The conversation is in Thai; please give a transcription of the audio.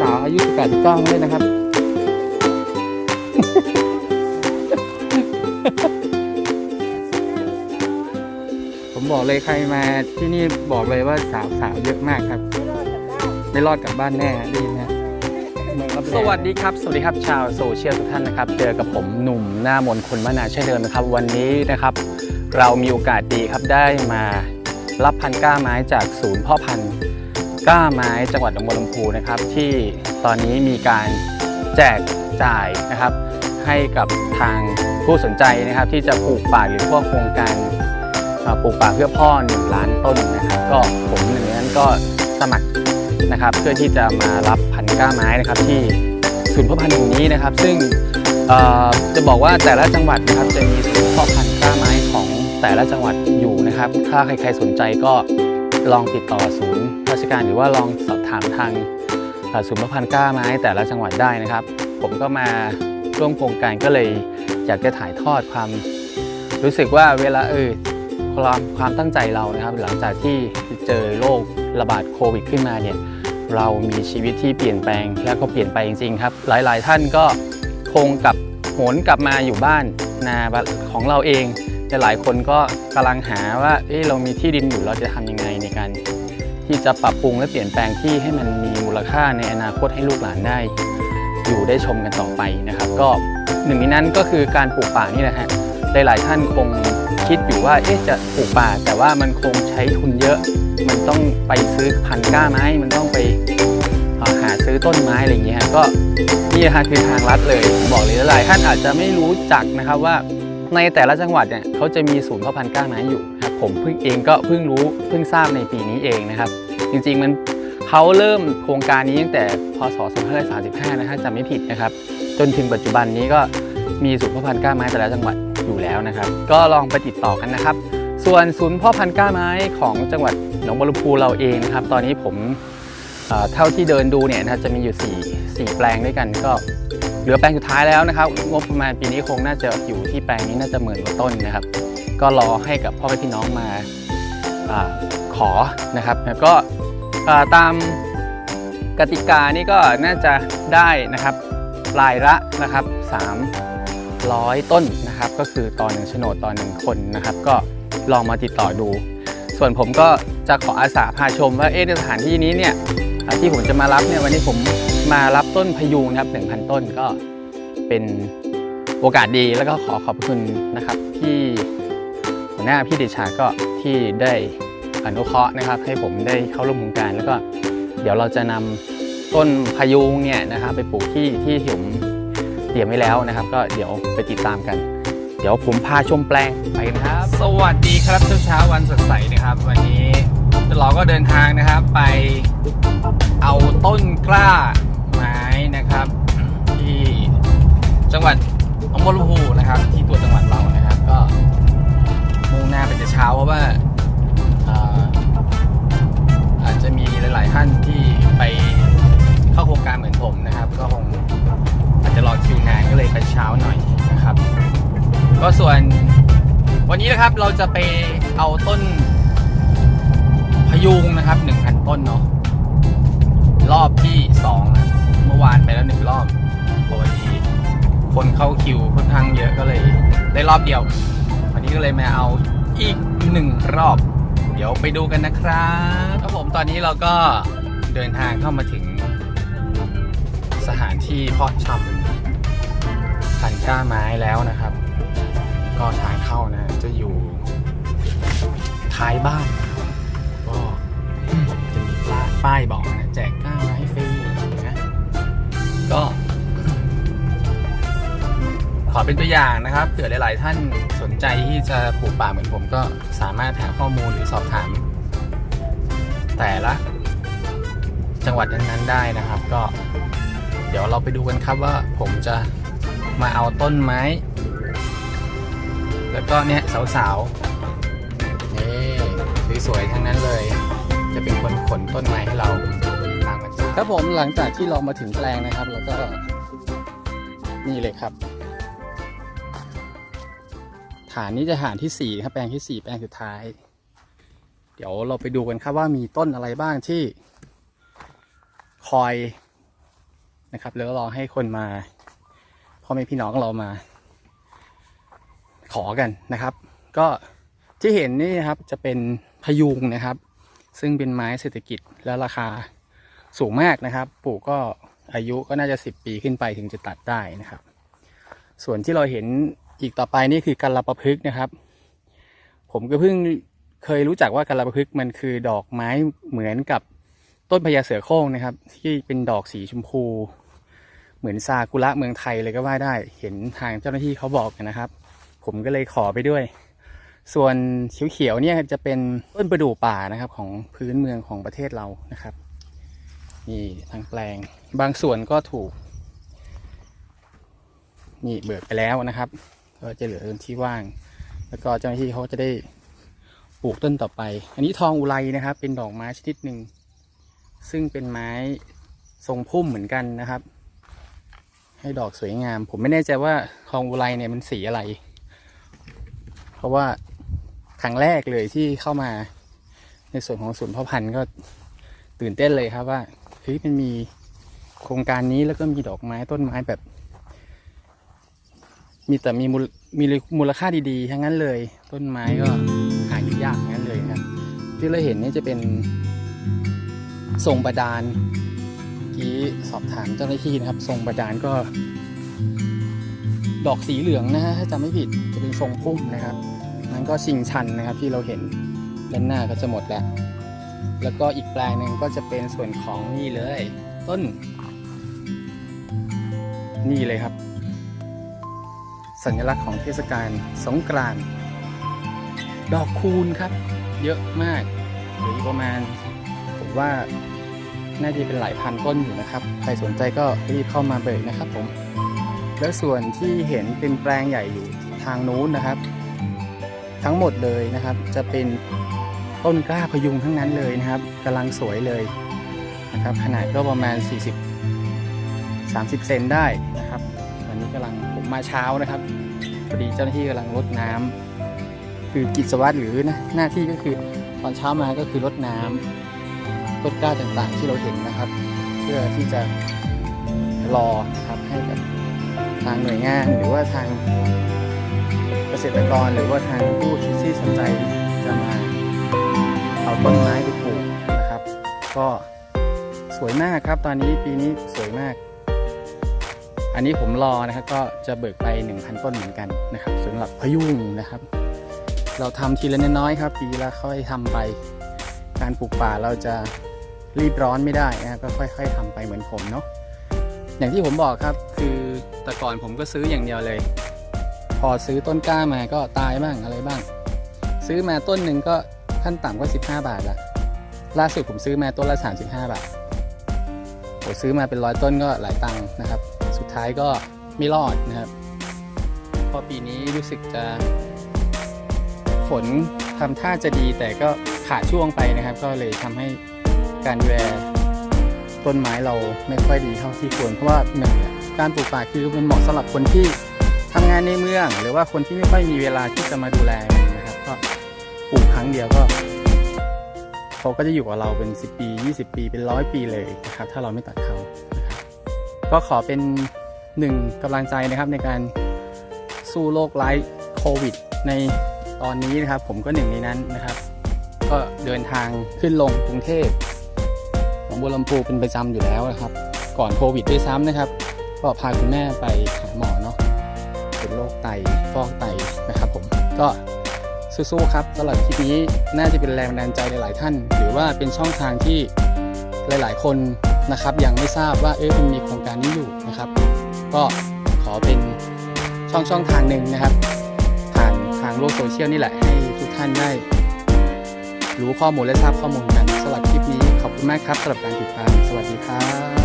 สาวๆอายุ 18 19เลยนะครับ ผมบอกเลยใครมาที่นี่บอกเลยว่าสาวสาวเยอะมากครับ ไม่รอดกลับบ้านแน่ด้ยินไหมสวัสดีครับ สวัสดีครับชาวโซเชียลทุกท่านนะครับ เจอกับผมหนุ่มหน้ามนคนมนาเช่นเดิมนะครับ วันนี้นะครับ เรามีโอกาสดีครับได้มา รับพันธุ์กล้าไม้จากศูนย์พ่อพันธุ์กล้าไม้จังหวัดหนองบัวลำพูนะครับ ที่ตอนนี้มีการแจกจ่ายนะครับ ให้กับทางผู้สนใจนะครับ ที่จะปลูกป่าหรือพวกโครงการปลูกป่าเพื่อพ่อหนึ่งล้านต้นนะครับ ก็ผมหนึ่งในนั้นก็สมัครนะครับ เพื่อที่จะมารับพันธุ์กล้าไม้นะครับที่ศูนย์พาะพันธุ์แห่งนี้นะครับ ซึ่งจะบอกว่าแต่ละจังหวัดนะครับจะมีศูนย์พาะพันธุ์ แต่ละจังหวัดอยู่นะครับ ถ้าใครๆสนใจก็ลองติดต่อศูนย์ราชการหรือว่าลองสอบถามทางศูนย์เพาะพันธุ์กล้าไม้แต่ละจังหวัดได้นะครับ ผมก็มาร่วมโครงการก็เลยอยากจะถ่ายทอดความรู้สึกว่าเวลาเออความความตั้งใจเรานะครับ หลังจากที่เจอโรคระบาดโควิดขึ้นมาเนี่ยเรามีชีวิตที่เปลี่ยนแปลงแล้วก็เปลี่ยนไปจริงๆครับ หลายๆท่านก็คงกับโหนกลับมาอยู่บ้านนาของเราเอง หลายคนก็กำลังหาว่าเอ๊ะเรามีที่ดินอยู่เราจะทำยังไงในการ ที่จะปรับปรุงและเปลี่ยนแปลงที่ให้มันมีมูลค่าในอนาคตให้ลูกหลานได้ อยู่ได้ชมกันต่อไปนะครับ ก็หนึ่งในนั้นก็คือการปลูกป่านี่แหละฮะหลายๆท่านคงคิดอยู่ว่าเอ๊ะจะปลูกป่า แต่ว่ามันคงใช้ทุนเยอะ มันต้องไปซื้อพันก้าไม้ มันต้องไปหาซื้อต้นไม้อะไรอย่างเงี้ยฮะก็นี่ฮะคือทางลัดเลยบอกเลยหลายท่านอาจจะไม่รู้จักนะครับว่า ในแต่ละจังหวัดเนี่ยเขาจะมีศูนย์พาะพันธุ์ก้าไม้อยู่ครับผมเพิ่งเองก็เพิ่งรู้เพิ่งทราบในปีนี้เองนะครับ จริงๆมันเขาเริ่มโครงการนี้ตั้งแต่พศ2535นะฮะจำไม่ผิดนะครับ จนถึงปัจจุบันนี้ก็มีศูนย์พ่อพันธุ์ก้าไม้แต่ละจังหวัดอยู่แล้วนะครับ ก็ลองไปติดต่อกันนะครับ ส่วนศูนย์พ่อพันธุ์ก้าไม้ของจังหวัดหนองบัวลำพูเราเองนะครับ ตอนนี้ผมเอ่อเท่าที่เดินดูเนี่ยนะจะมีอยู่ 4 4 แปลงด้วยกันก็ เหลือแปลงสุดท้ายแล้วนะครับงบประมาณปีนี้คงน่าจะอยู่ที่แปลงนี้น่าจะหมื่นกว่าต้นนะครับ ก็รอให้กับพ่อแม่พี่น้องมาอขอนะครับแล้วก็ตามกติกานี่ก็น่าจะได้นะครับรายละนะครับ 300 ต้นนะครับ ก็คือต่อหนึ่งโฉนดต่อหนึ่งคนนะครับ ก็ลองมาติดต่อดู ส่วนผมก็จะขออาสาพาชมว่าเอ๊ะในสถานที่นี้เนี่ยที่ผมจะมารับเนี่ยวันนี้ผม มารับต้นพยุงนะครับ1,000 ต้นก็เป็นโอกาสดีแล้วก็ขอขอบคุณนะครับที่หัวหน้าพี่เดชาก็ที่ได้อนุเคราะห์นะครับ ให้ผมได้เข้าร่วมโครงการ แล้วก็เดี๋ยวเราจะนำต้นพายุงเนี่ยนะครับ ไปปลูกที่ที่ผมเตรียมไว้แล้วนะครับ ก็เดี๋ยวไปติดตามกัน เดี๋ยวผมพาชมแปลงไปกันครับ สวัสดีครับเช้าเช้าวันสดใสนะครับ วันนี้เราก็เดินทางนะครับไปเอาต้นกล้า นะครับ ที่จังหวัดหนองบัวลำพูนะครับ ที่ตัวจังหวัดเรานะครับ ก็มุ่งหน้าไปแต่เช้าเพราะว่าอาจจะมีหลาย ๆ ท่านที่ไปเข้าโครงการเหมือนผมนะครับ ก็คงอาจจะรอคิวนานก็เลยไปเช้าหน่อยนะครับ ก็ส่วนวันนี้นะครับเราจะไปเอาต้นพยุงนะครับ 1,000 ต้นเนาะรอบที่2นะ มื่อวานไปแล้วหนึ่งรอบพอดีคนเข้าคิวค่อนข้างเยอะก็เลย ได้รอบเดียว วันนี้ก็เลยมาเอาอีกหนึ่งรอบ เดี๋ยวไปดูกันนะครับครับผมตอนนี้เราก็เดินทางเข้ามาถึง สถานที่เพาะชำพันธุ์กล้าไม้แล้วนะครับ ก็ทางเข้านะ จะอยู่ท้ายบ้าน ก็จะมีป้ายป้ายบอกนะแจกกล้าไม้ฟรี ก็ขอเป็นตัวอย่างนะครับเผื่อหลาย ๆ ท่านสนใจที่จะปลูกป่าเหมือนผมก็สามารถหาข้อมูลหรือสอบถาม แต่ละ จังหวัดนั้นๆได้นะครับ ก็ เดี๋ยวเราไปดูกันครับว่าผมจะมาเอาต้นไม้ แล้วก็เนี่ยสาวๆนี่สวยๆทั้งนั้นเลย จะเป็นคนขนต้นไม้ให้เรา ครับผมหลังจากที่เรามาถึงแปลงนะครับ แล้วก็นี่เลยครับ ฐานนี้จะฐานที่สี่ครับแปลงที่สี่แปลงสุดท้าย เดี๋ยวเราไปดูกันครับว่ามีต้นอะไรบ้างที่ คอยนะครับแล้วรอให้คนมาพ่อแม่พี่น้องเรามา ขอกันนะครับ ก็ที่เห็นนี่ครับจะเป็นพยุงนะครับ ซึ่งเป็นไม้เศรษฐกิจและราคา สูงมากนะครับ ปลูกก็อายุก็น่าจะ 10 ปีขึ้นไปถึงจะตัดได้นะครับ ส่วนที่เราเห็นอีกต่อไปนี่คือกัลประพฤกษ์นะครับ ผมก็เพิ่งเคยรู้จักว่ากัลประพฤกษ์มันคือดอกไม้เหมือนกับต้นพญาเสือโคร่งนะครับ ที่เป็นดอกสีชมพู เหมือนซากุระเมืองไทยเลยก็ว่าได้ เห็นทางเจ้าหน้าที่เขาบอกนะครับ ผมก็เลยขอไปด้วย ส่วนเขียวๆเนี่ยจะเป็นต้นประดู่ป่านะครับของพื้นเมืองของประเทศเรานะครับ นี่ทางแปลง บางส่วนก็ถูก นี่เบิกไปแล้วนะครับ ก็จะเหลือพื้นที่ว่าง แล้วก็เจ้าหน้าที่เขาจะได้ปลูกต้นต่อไป อันนี้ทองอุไรนะครับ เป็นดอกไม้ชนิดหนึ่ง ซึ่งเป็นไม้ทรงพุ่มเหมือนกันนะครับ ให้ดอกสวยงาม ผมไม่แน่ใจว่าทองอุไรเนี่ยมันสีอะไร เพราะว่าครั้งแรกเลยที่เข้ามาในส่วนของศูนย์พาะพันธุ์ก็ตื่นเต้นเลยครับว่า เฮ้ยมันมีโครงการนี้แล้วก็มีดอกไม้ต้นไม้แบบ มีแต่มีมูลมีมูลค่าดีๆทั้งนั้นเลย ต้นไม้ก็หาอยู่ยากงั้นเลยครับ ที่เราเห็นนี่จะเป็นทรงบาดาลกี้สอบถามเจ้าหน้าที่นะครับ ทรงบาดาลก็ ดอกสีเหลืองนะฮะถ้าจำไม่ผิดจะเป็นทรงพุ่มนะครับ นั้นก็ชิงชันนะครับที่เราเห็นด้านหน้าก็จะหมดแล้ว แล้วก็อีกแปลงหนึ่งก็จะเป็นส่วนของนี่เลย ต้น นี่เลยครับ สัญลักษณ์ของเทศกาลสงกรานต์ดอกคูณครับ เยอะมากหรือประมาณผมว่าน่าจะเป็นหลายพันต้นอยู่นะครับ ใครสนใจก็รีบเข้ามาเบิกนะครับผม แล้วส่วนที่เห็นเป็นแปลงใหญ่อยู่ทางนู้นนะครับ ทั้งหมดเลยนะครับจะเป็น ต้นกล้าพยุงทั้งนั้นเลยนะครับกำลังสวยเลยนะครับ ขนาดก็ประมาณ 40 30 เซนได้นะครับตอนนี้กำลังผมมาเช้านะครับพอดีเจ้าหน้าที่กำลังรดน้ำคือกิจวัตรหรือนะหน้าที่ก็คือตอนเช้ามาก็คือรดน้ำต้นกล้าต่างๆ ที่เราเห็นนะครับ เพื่อที่จะรอนะครับให้กับทางหน่วยงานหรือว่าทางเกษตรกรหรือว่าทางผู้ที่สนใจจะมา เอาต้นไม้ไปปลูกนะครับ ก็สวยมากครับ ตอนนี้ปีนี้สวยมาก อันนี้ผมรอนะครับก็จะเบิกไป 1,000 ต้นเหมือนกันนะครับสำหรับพยุงนะครับ เราทำทีละน้อยๆครับ ปีละค่อยทำไป การปลูกป่าเราจะรีบร้อนไม่ได้นะก็ค่อย ๆทำไปเหมือนผมเนาะอย่างที่ผมบอกครับคือแต่ก่อนผมก็ซื้ออย่างเดียวเลย พอซื้อต้นกล้ามาก็ตายบ้างอะไรบ้าง ซื้อมาต้นหนึ่งก็ ขั้นต่ำก็ 15 บาทละล่าสุดผมซื้อมาต้นละ 35 บาทผมซื้อมาเป็นร้อยต้นก็หลายตังค์นะครับ สุดท้ายก็ไม่รอดนะครับ พอปีนี้รู้สึกจะ ฝนทำท่าจะดีแต่ก็ขาดช่วงไปนะครับ ก็เลยทำให้การดูแลต้นไม้เราไม่ค่อยดีเท่าที่ควรเพราะว่าหนึ่งการปลูกป่าคือมันเหมาะสำหรับคนที่ทำงานในเมือง หรือว่าคนที่ไม่ค่อยมีเวลาที่จะมาดูแล ครั้งเดียวก็เขาก็จะอยู่กับเราเป็น 10 ปี 20 ปีเป็นร้อยปีเลยนะครับถ้าเราไม่ตัดเขานะครับก็ขอเป็นหนึ่งกำลังใจนะครับในการสู้โรคร้ายโควิด ในตอนนี้นะครับ ผมก็หนึ่งในนั้นนะครับ ก็เดินทางขึ้นลงกรุงเทพหนองบัวลำพูเป็นประจำอยู่แล้วนะครับ ก่อนโควิดด้วยซ้ำนะครับ ก็พาคุณแม่ไปหาหมอเนาะเป็นโรคไตฟอกไตนะครับผมก็ สู้ๆครับสำหรับคลิปนี้น่าจะเป็นแรงบันดาลใจหลายๆท่าน หรือว่าเป็นช่องทางที่หลาย ๆ คนนะครับ ยังไม่ทราบว่าเอ๊ะมันมีโครงการนี้อยู่นะครับ ก็ขอเป็นช่องช่องทางหนึ่งนะครับ ผ่านทางโลกโซเชียลนี่แหละให้ทุกท่านได้รู้ข้อมูลและทราบข้อมูลกันสำหรับคลิปนี้ขอบคุณมากครับสำหรับการติดตามสวัสดีครับ